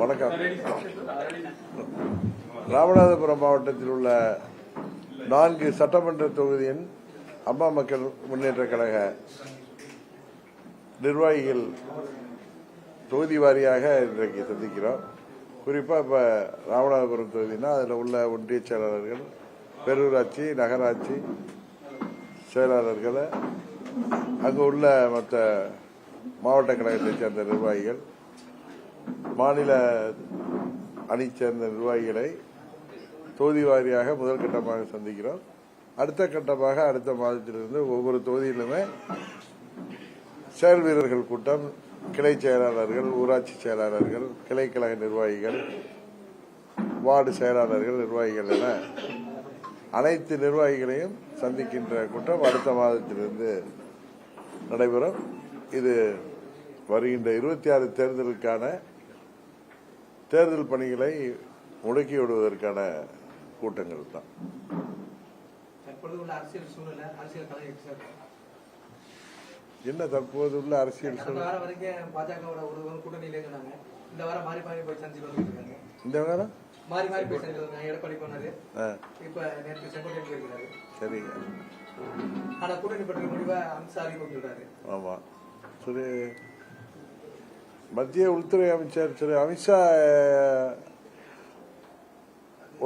வணக்கம். ராமநாதபுரம் மாவட்டத்தில் உள்ள நான்கு சட்டமன்ற தொகுதியின் அம்மா மக்கள் முன்னேற்ற கழக நிர்வாகிகள் தொகுதி வாரியாக இன்றைக்கு சந்திக்கிறோம். குறிப்பாக இப்போ ராமநாதபுரம் தொகுதினா அதில் உள்ள ஒன்றிய செயலாளர்கள் பெரூராட்சி நகராட்சி செயலாளர்களை அங்கே உள்ள மற்ற மாவட்ட கழகத்தைச் சேர்ந்த நிர்வாகிகள் மாநில அணி சேர்ந்த நிர்வாகிகளை தொகுதி வாரியாக முதற்கட்டமாக சந்திக்கிறோம். அடுத்த கட்டமாக அடுத்த மாதத்திலிருந்து ஒவ்வொரு தொகுதியிலுமே செயல் வீரர்கள் கூட்டம் கிளை செயலாளர்கள் ஊராட்சி செயலாளர்கள் கிளை கழக நிர்வாகிகள் வார்டு செயலாளர்கள் நிர்வாகிகள் என அனைத்து நிர்வாகிகளையும் சந்திக்கின்ற கூட்டம் அடுத்த மாதத்திலிருந்து நடைபெறும். இது வருகின்ற இருபத்தி ஆறு தேர்தலுக்கான தேர்தல் பணிகளை முடக்கி விடுவதற்கான கூட்டங்கள் தான். சார்? என்ன தற்போது உள்ள அரசியல் வாரம் இந்த வாரம் மாறி மாறி போய் சந்திச்சு இந்த நேரம் மாறி மாறி போய் சந்திச்சு வந்தாங்க எடப்பாடி போனாரு. இப்ப நேற்று செங்கோட்டையன் போயிருக்கிறாரு சரிங்க ஆனா கூட்டணி பற்றிய முடிவை அறிவிப்பு சொல்றாரு ஆமா. திரு மத்திய உள்துறை அமைச்சர் திரு அமித்ஷா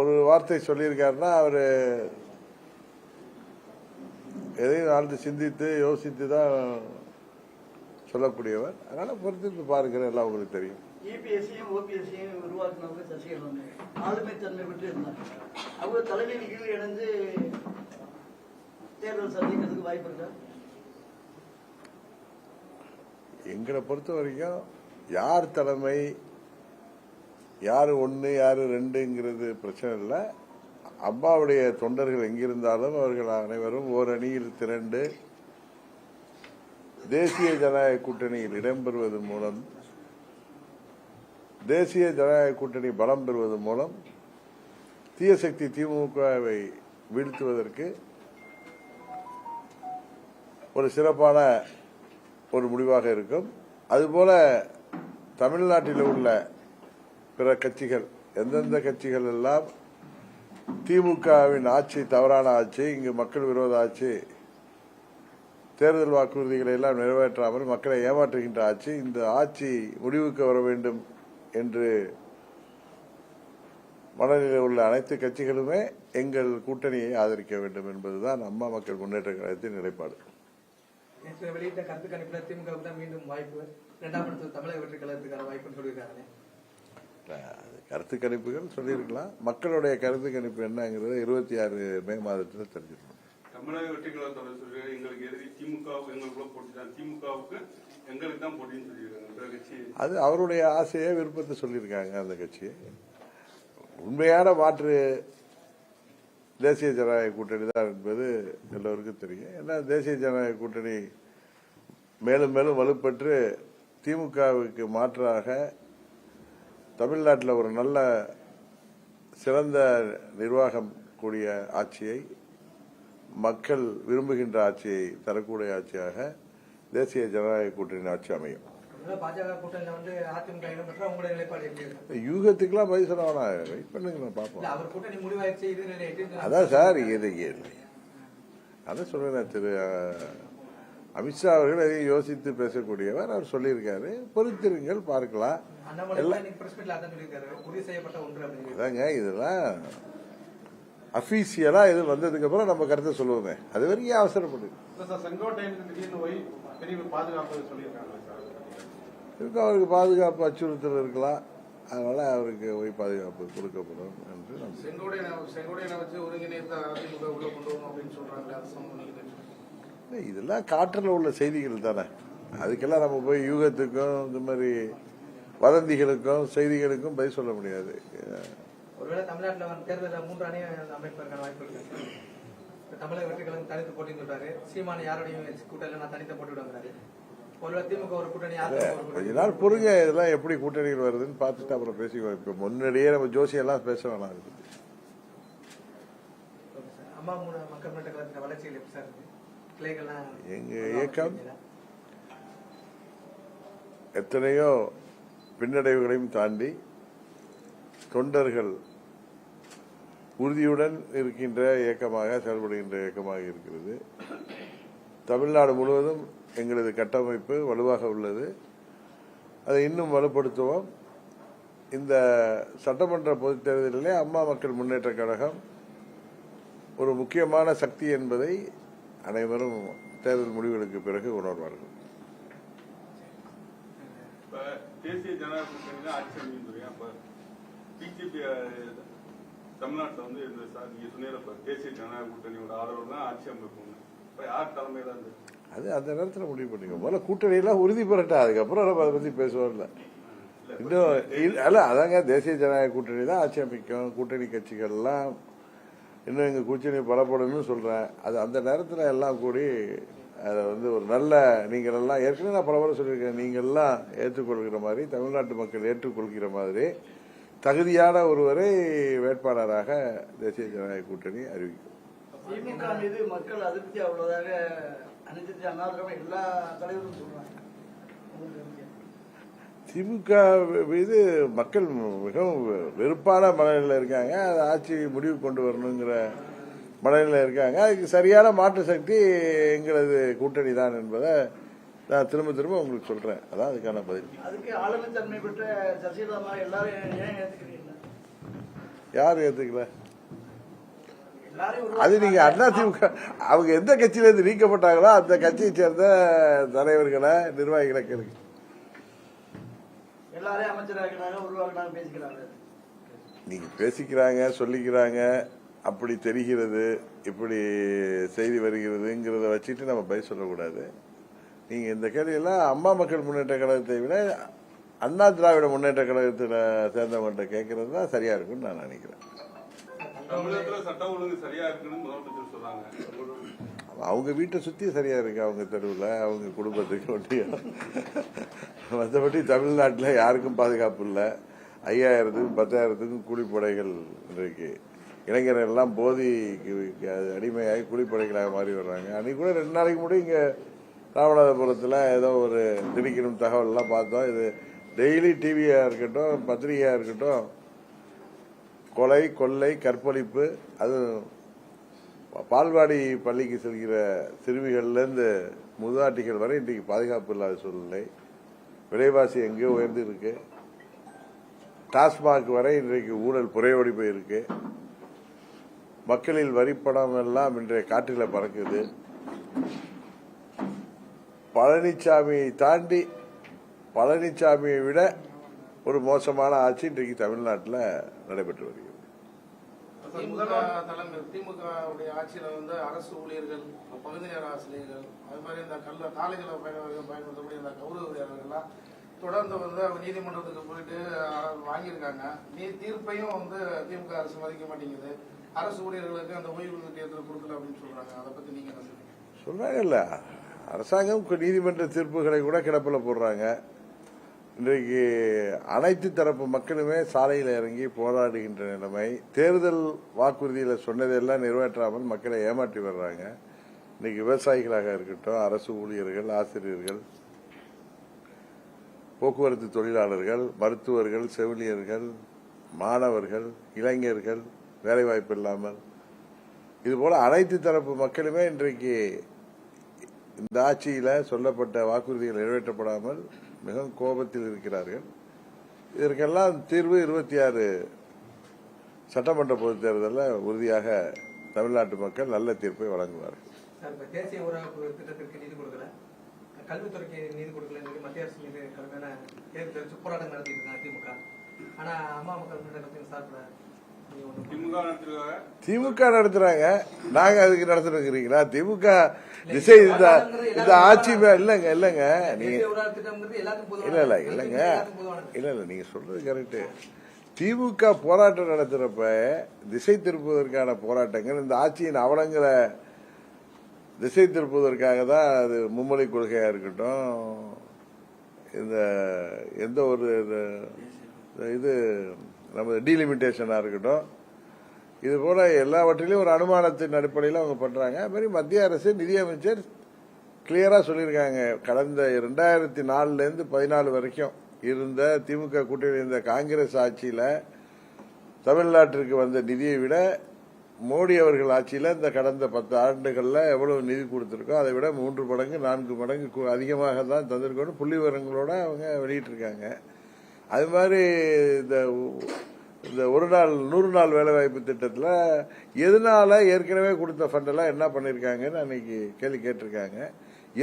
ஒரு வார்த்தை சொல்லியிருக்காருன்னா அவரு எதையும் ஆழ்ந்து சிந்தித்து யோசித்து தான் சொல்லக்கூடியவர். அதனால பொறுத்து பாருங்க எல்லாம் உங்களுக்கு தெரியும். இபிஎஸ்சியும் ஓபிஎஸ்சியும் உருவாக்குனவங்க சசிகலன் ஆளுமை தன்மை பெற்று இருந்தாங்க. அவங்க தலைமையின் கீழ் இணைந்து தேர்தல் சந்திக்கிறதுக்கு வாய்ப்பு இருக்கா? எங்களை பொறுத்த வரைக்கும் யார் தலைமை யார் ஒன்று யார் ரெண்டுங்கிறது பிரச்சனை இல்லை. அம்மாவுடைய தொண்டர்கள் எங்கிருந்தாலும் அவர்கள் அனைவரும் ஓர் அணியில் திரண்டு தேசிய ஜனநாயக கூட்டணியில் இடம்பெறுவது மூலம் தேசிய ஜனநாயக கூட்டணி பலம் பெறுவது மூலம் தீயசக்தி திமுகவை வீழ்த்துவதற்கு ஒரு சிறப்பான ஒரு முடிவாக இருக்கும். அதுபோல தமிழ்நாட்டில் உள்ள பிற கட்சிகள் எந்தெந்த கட்சிகள் எல்லாம் திமுகவின் ஆட்சி தவறான ஆட்சி இங்கு மக்கள் விரோத ஆட்சி தேர்தல் வாக்குறுதிகளை எல்லாம் நிறைவேற்றாமல் மக்களை ஏமாற்றுகின்ற ஆட்சி இந்த ஆட்சி முடிவுக்கு வர வேண்டும் என்று மனநிலையில் உள்ள அனைத்து கட்சிகளுமே எங்கள் கூட்டணியை ஆதரிக்க வேண்டும் என்பதுதான் அம்மா மக்கள் முன்னேற்ற கழகத்தின் நிலைப்பாடு. வெளியிட்ட கருத்து கணிப்பில் திமுக மீண்டும் வாய்ப்பு. இரண்டாம் இடத்துல தமிழக வெற்றி கழகத்துக்கான வாய்ப்புன்னு சொல்லியிருக்காங்க அது கருத்து கணிப்புகள் சொல்லியிருக்கலாம். மக்களுடைய கருத்து கணிப்பு என்னங்கிறத இருபத்தி ஆறு மே மாதத்தில் தெரிஞ்சிருக்கணும் தமிழக வெற்றி கழகத்தோட சொல்லி எங்களுக்கு எதிரி திமுகவுக்கு எங்களுக்குள்ள போட்டி தான். திமுகவுக்கு எங்களுக்கு தான் போட்டின்னு சொல்லியிருக்காங்க அது அவருடைய ஆசையை விருப்பத்தை சொல்லியிருக்காங்க அந்த கட்சி. உண்மையான மாற்று தேசிய ஜனநாயக கூட்டணி தான் என்பது எல்லோருக்கும் தெரியும். ஏன்னா தேசிய ஜனநாயக கூட்டணி மேலும் மேலும் வலுப்பெற்று திமுகவுக்கு மாற்றாக தமிழ்நாட்டில் ஒரு நல்ல சிறந்த நிர்வாகம் கூடிய ஆட்சியை மக்கள் விரும்புகின்ற ஆட்சியை தரக்கூடிய ஆட்சியாக தேசிய ஜனநாயக கூட்டணி ஆட்சி அமையும். யூகத்துக்கெல்லாம் பதில் சொல்ல வெயிட் பண்ணுங்க பார்ப்போம். அதான் சார் இது அதான் சொல்றேன் திரு அமித்ஷா அவர்கள் எதையும் யோசித்து பேசக்கூடியவர். அவர் சொல்லியிருக்காரு. பொறுத்திருங்கள் பார்க்கலாம். அதாங்க இதெல்லாம் அபிஷியலா இது வந்ததுக்கு அப்புறம் நம்ம கருத்தை சொல்லுவோமே. அது வரைக்கும் அவசரப்படு இல்ல சார் செங்கோட்டையன் திடீர்னு போய் பெரிய பாதுகாப்பு சொல்லியிருக்காங்க சார். இதுக்கு அவருக்கு பாதுகாப்பு அச்சுறுத்தல் இருக்கலாம். அதனால அவருக்கு போய் பாதுகாப்பு கொடுக்கப்படும் என்று செங்கோட்டையனை வச்சு ஒருங்கிணைந்த அதிமுக உள்ள கொண்டு வரணும் அப்படின்னு அது சம்பந்தம் இதெல்லாம் காற்றில் உள்ள செய்திகள் தானே. அதுக்கெல்லாம் நம்ம போய் யூகத்துக்கும் இந்த மாதிரி வதந்திகளுக்கும் செய்திகளுக்கும் பதில் சொல்ல முடியாது. மூன்று தமிழக வெற்றி கழகம் தனித்து போட்டின்னு சொல்றாரு. சீமான யாரோடையும் கூட்டணியில நான் தனித்த போட்டு ஒரு கொஞ்ச நாள் பொறுங்க இதெல்லாம் எப்படி கூட்டணிகள் வருதுன்னு பார்த்துட்டு அப்புறம் பேசிக்குவோம். இப்போ முன்னாடியே நம்ம ஜோசியெல்லாம் பேச வேணாம். பத்தி. அம்மா மக்கள் முன்னேற்ற கழகத்தின் வளர்ச்சிகள் எப்படி சார் எங்க இயக்கம்? எத்தனையோ பின்னடைவுகளையும் தாண்டி தொண்டர்கள் உறுதியுடன் இருக்கின்ற இயக்கமாக செயல்படுகின்ற இயக்கமாக இருக்கிறது. தமிழ்நாடு முழுவதும் எங்களது கட்டமைப்பு வலுவாக உள்ளது. அதை இன்னும் வலுப்படுத்துவோம். இந்த சட்டமன்ற பொதுத் தேர்தலிலே அம்மா மக்கள் முன்னேற்ற கழகம் ஒரு முக்கியமான சக்தி என்பதை அனைவரும் தேர்தல் முடிவுகளுக்கு பிறகு உணர்வார்கள். தேசிய ஜனநாயக கூட்டணி ஆட்சி அமைந்துருக்கேன் அப்ப பிஜேபி தமிழ்நாட்டுல வந்து இந்த சார் நீங்க சொன்னீங்க இப்ப தேசிய ஜனநாயக கூட்டணியோட ஆதரவு தான் ஆட்சி அமைப்போம் இப்ப யார் தலைமையில இருந்து அது அந்த நேரத்தில் முடிவு பண்ணிக்கோ முதல்ல கூட்டணியெல்லாம் உறுதி பெறட்டா அதுக்கப்புறம் நம்ம அதை பற்றி பேசுவோம்ல. இன்னும் இல்ல- அல்ல அதாங்க தேசிய ஜனநாயக கூட்டணி தான் ஆட்சி அமைக்கும். கூட்டணி கட்சிகள்லாம் இன்னும் எங்கள் கூச்சணி பலப்படணும்னு சொல்கிறேன் அது அந்த நேரத்தில் எல்லாம் கூடி அதை வந்து ஒரு நல்ல நீங்கள் எல்லாம் ஏற்கனவே நான் பல முறை சொல்லியிருக்கேன். நீங்கள்லாம் ஏற்றுக்கொள்கிற மாதிரி தமிழ்நாட்டு மக்கள் ஏற்றுக்கொள்கிற மாதிரி தகுதியான ஒருவரை வேட்பாளராக தேசிய ஜனநாயக கூட்டணி அறிவிக்கும். திமுக மீது மக்கள் அதிருப்தி அவ்வளவுதாக அனைத்து எல்லா தலைவரும் சொல்றாங்க. திமுக மீது மக்கள் மிகவும் வெறுப்பான மனநிலையில் இருக்காங்க. அது ஆட்சி முடிவு கொண்டு வரணுங்கிற மனநிலையில் இருக்காங்க. அதுக்கு சரியான மாற்று சக்தி எங்களது கூட்டணி தான் என்பதை நான் திரும்ப திரும்ப உங்களுக்கு சொல்றேன். அதான் அதுக்கான பதில். யார் ஏத்துக்கல? அது நீங்க அண்ணா திமுக அவங்க எந்த கட்சியில இருந்து நீக்கப்பட்டாங்களோ அந்த கட்சியை சேர்ந்த தலைவர்களை நிர்வாகிகளை கேளுங்க. எல்லாரையும் அமைச்சராக்கினாங்க உருவாக்கினாங்க பேசிக்கிறாங்க. நீங்க பேசிக்கிறாங்க சொல்லிக்கிறாங்க அப்படி தெரிகிறது இப்படி செய்தி வருகிறதுங்கிறத வச்சுட்டு நம்ம பதில் சொல்லக்கூடாது. நீங்க இந்த கேள்வியெல்லாம் அம்மா மக்கள் முன்னேற்ற கழகத்தை விட அண்ணா திராவிட முன்னேற்ற கழகத்தில் சேர்ந்தவங்கள்ட்ட கேட்கறது தான் சரியா இருக்கும்னு நான் நினைக்கிறேன். தமிழகத்துல சட்டம் ஒழுங்கு சரியா இருக்குன்னு முதலமைச்சர் சொல்றாங்க அவங்க வீட்டை சுற்றி சரியா இருக்கு அவங்க தெருவில் அவங்க குடும்பத்துக்கு ஒட்டியும் மற்றபடி தமிழ்நாட்டில் யாருக்கும் பாதுகாப்பு இல்லை. ஐயாயிரத்துக்கும் பத்தாயிரத்துக்கும் கூலிப்படைகள் இன்றைக்கு இளைஞர்கள் எல்லாம் போதிக்கு அடிமையாகி கூலிப்படைகளாக மாறி வர்றாங்க. அன்றைக்கி கூட ரெண்டு நாளைக்கு முன்னாடி இங்கே ராமநாதபுரத்தில் ஏதோ ஒரு திணிக்கணும் தகவல்லாம் பார்த்தோம். இது டெய்லி டிவியாக இருக்கட்டும் பத்திரிகையாக இருக்கட்டும். கொலை கொள்ளை கற்பழிப்பு அது பால்வாடி பள்ளிக்கு செல்கிற சிறுமிகள்லேருந்து முதாட்டிகள் வரை இன்றைக்கு பாதுகாப்பு இல்லாத சூழ்நிலை. விலைவாசி எங்கேயோ உயர்ந்து இருக்கு. டாஸ்மாக் வரை இன்றைக்கு ஊழல் புறையோடி போயிருக்கு. மக்களில் வரிப்படம் எல்லாம் இன்றைய காற்றில் பறக்குது. பழனிசாமியை தாண்டி பழனிசாமியை விட ஒரு மோசமான ஆட்சி இன்றைக்கு தமிழ்நாட்டில் நடைபெற்று வருகிறது. திமுக தலைமை திமுக உடைய ஆட்சியில வந்து அரசு ஊழியர்கள் பகுதி நேர ஆசிரியர்கள் அது மாதிரி இந்த கல்ல காலேஜில் பயன்படுத்தக்கூடிய இந்த கௌரவ ஊழியர்கள்லாம் தொடர்ந்து வந்து அவங்க நீதிமன்றத்துக்கு போயிட்டு வாங்கியிருக்காங்க. நீ தீர்ப்பையும் வந்து திமுக அரசு மதிக்க மாட்டேங்குது. அரசு ஊழியர்களுக்கு அந்த ஓய்வூதியத்தில் கொடுக்கல அப்படின்னு சொல்றாங்க. அதை பத்தி நீங்க என்ன சொல்றீங்க? சொல்றாங்கல்ல. அரசாங்கம் நீதிமன்ற தீர்ப்புகளை கூட கிடப்பில் போடுறாங்க. இன்றைக்கு அனைத்து தரப்பு மக்களுமே சாலையில் இறங்கி போராடுகின்ற நிலைமை. தேர்தல் வாக்குறுதியில் சொன்னதெல்லாம் நிறைவேற்றாமல் மக்களை ஏமாற்றி வர்றாங்க. இன்னைக்கு விவசாயிகளாக இருக்கட்டும் அரசு ஊழியர்கள் ஆசிரியர்கள் போக்குவரத்து தொழிலாளர்கள் மருத்துவர்கள் செவிலியர்கள் மாணவர்கள் இளைஞர்கள் வேலைவாய்ப்பு இல்லாமல். இதுபோல் அனைத்து தரப்பு மக்களுமே இன்றைக்கு இந்த ஆட்சியில் சொல்லப்பட்ட வாக்குறுதிகள் நிறைவேற்றப்படாமல் மிகவும் கோபத்தில் இருக்கிறார்கள். இதற்கெல்லாம் தீர்வு இருபத்தி ஆறு சட்டமன்ற பொதுத் தேர்தலில் உறுதியாக தமிழ்நாட்டு மக்கள் நல்ல தீர்ப்பை வழங்குவார்கள். தேசிய உறவு திட்டத்திற்கு நிதி கொடுக்கல. கல்வித்துறைக்கு நிதி கொடுக்கலன்னு மத்திய அரசு மீது கடுமையான போராட்டம் நடத்திட்டு திமுக ஆனா அம்மா மக்கள் முன்னேற்றத்தின் சார்பில் திமுக நடத்துறாங்க. நாங்க அதுக்கு நடத்துறீங்களா திமுக திசை இந்த இந்த ஆட்சி மே- இல்லைங்க இல்லைங்க. நீங்க இல்ல இல்ல. இல்லைங்க. இல்ல இல்ல நீங்க சொல்றது கரெக்ட் திமுக போராட்டம் நடத்துறப்ப திசை திருப்புவதற்கான போராட்டங்கள் இந்த ஆட்சியின் அவலங்களை திசை திருப்புவதற்காக தான் அது மும்மொழி கொள்கையா இருக்கட்டும் இந்த எந்த ஒரு இது- இது நம்ம டீலிமிட்டேஷனா இருக்கட்டும். இது போல எல்லாவற்றிலும் ஒரு அனுமானத்தின் அடிப்படையில் அவங்க பண்றாங்க. அது மாதிரி மத்திய அரசு நிதியமைச்சர் கிளியரா சொல்லியிருக்காங்க. கடந்த ரெண்டாயிரத்தி நாலுல இருந்து பதினாலு வரைக்கும் இருந்த திமுக கூட்டணி இருந்த காங்கிரஸ் ஆட்சியில தமிழ்நாட்டிற்கு வந்த நிதியை விட மோடி அவர்கள் ஆட்சியில் இந்த கடந்த பத்து ஆண்டுகளில் எவ்வளவு நிதி கொடுத்துருக்கோ அதை விட மூன்று மடங்கு நான்கு மடங்கு அதிகமாக தான் தந்திருக்கோன்னு புள்ளி விவரங்களோட அவங்க வெளியிட்டிருக்காங்க. அது மாதிரி இந்த இந்த ஒரு நாள் நூறு நாள் வேலைவாய்ப்பு திட்டத்தில் எதனால ஏற்கனவே கொடுத்த ஃபண்டெல்லாம் என்ன பண்ணியிருக்காங்கன்னு அன்னைக்கு கேள்வி கேட்டிருக்காங்க.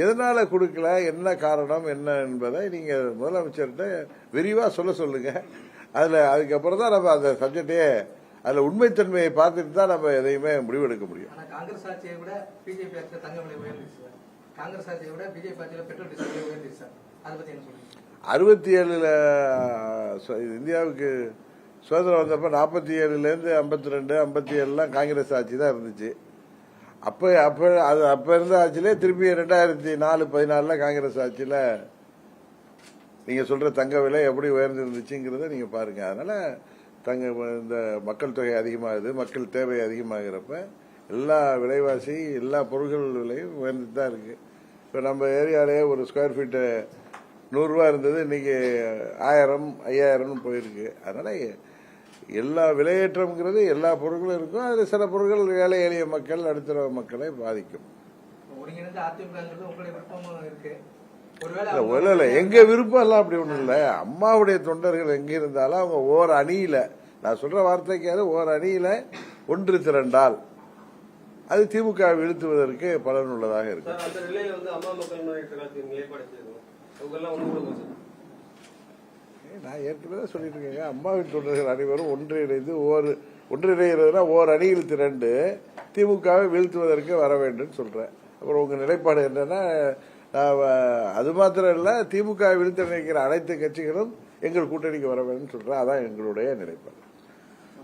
எதனால கொடுக்கல என்ன காரணம் என்ன என்பதை நீங்கள் முதலமைச்சர்கிட்ட விரிவாக சொல்ல சொல்லுங்க. அதில் அதுக்கப்புறம் தான் நம்ம அந்த சப்ஜெக்டே அதில் உண்மைத்தன்மையை பார்த்துட்டு தான் நம்ம எதையுமே முடிவெடுக்க முடியும். காங்கிரஸ் ஆட்சியை விட பிஜேபி தங்க விலை உயர்ந்துச்சு சார். காங்கிரஸ் ஆட்சியை விட பிஜேபி பெட்ரோல் டீசல் உயர்ந்துச்சு சார். அதை என்ன அறுபத்தி ஏழுல இந்தியாவுக்கு சுதந்திரம் வந்தப்ப நாற்பத்தி ஏழுலேருந்து ஐம்பத்தி ரெண்டு ஐம்பத்தி ஏழுலாம் காங்கிரஸ் ஆட்சி தான் இருந்துச்சு. அப்போ அப்போ அது அப்போ இருந்த ஆட்சியிலே திருப்பி ரெண்டாயிரத்தி நாலு பதினாலில் காங்கிரஸ் ஆட்சியில் நீங்கள் சொல்கிற தங்க விலை எப்படி உயர்ந்துருந்துச்சுங்கிறத நீங்கள் பாருங்கள் அதனால் தங்க இந்த மக்கள் தொகை அதிகமாகுது மக்கள் தேவை அதிகமாகிறப்ப எல்லா விலைவாசி எல்லா பொருட்கள் விலையும் உயர்ந்துட்டு தான் இருக்குது இப்போ நம்ம ஏரியாவிலேயே ஒரு ஸ்கொயர் ஃபீட்டு நூறுரூவா இருந்தது இன்னைக்கு ஆயிரம் ஐயாயிரம்னு போயிருக்கு. அதனால் எல்லா விலையேற்றம்ங்கிறது எல்லா பொருட்களும் இருக்கும். அதில் சில பொருட்கள் ஏழை எளிய மக்கள் நடுத்தர மக்களை பாதிக்கும். இல்ல, இல்ல எங்க விருப்பம் எல்லாம் அப்படி ஒண்ணும் இல்ல. அம்மாவுடைய தொண்டர்கள் எங்க இருந்தாலும் அவங்க ஓர் அணியில நான் சொல்ற வார்த்தைக்காவது ஓர் அணியில ஒன்று திரண்டால். அது திமுக வீழ்த்துவதற்கு பலனுள்ளதாக இருக்கு. சார் அந்த நிலையில வந்து அம்மா மக்கள் முன்னேற்ற கழகத்தின் நிலைப்பாடு செய்யணும் அவங்க எல்லாம் ஒண்ணு கூட சார் நான் ஏற்கனவே சொல்லிட்டு இருக்கேங்க அம்மாவின் தொண்டர்கள் அனைவரும் ஒன்றிணைந்து ஓர் ஒன்றிணைகிறதுனா ஓர் அணியில் திரண்டு திமுகவை வீழ்த்துவதற்கு வர வேண்டும் சொல்றேன். அப்புறம் உங்க நிலைப்பாடு என்னன்னா அது மாத்திரம் இல்ல திமுக வீழ்த்த நினைக்கிற அனைத்து கட்சிகளும் எங்கள் கூட்டணிக்கு வர வேண்டும் சொல்றேன். அதான் எங்களுடைய நிலைப்பாடு.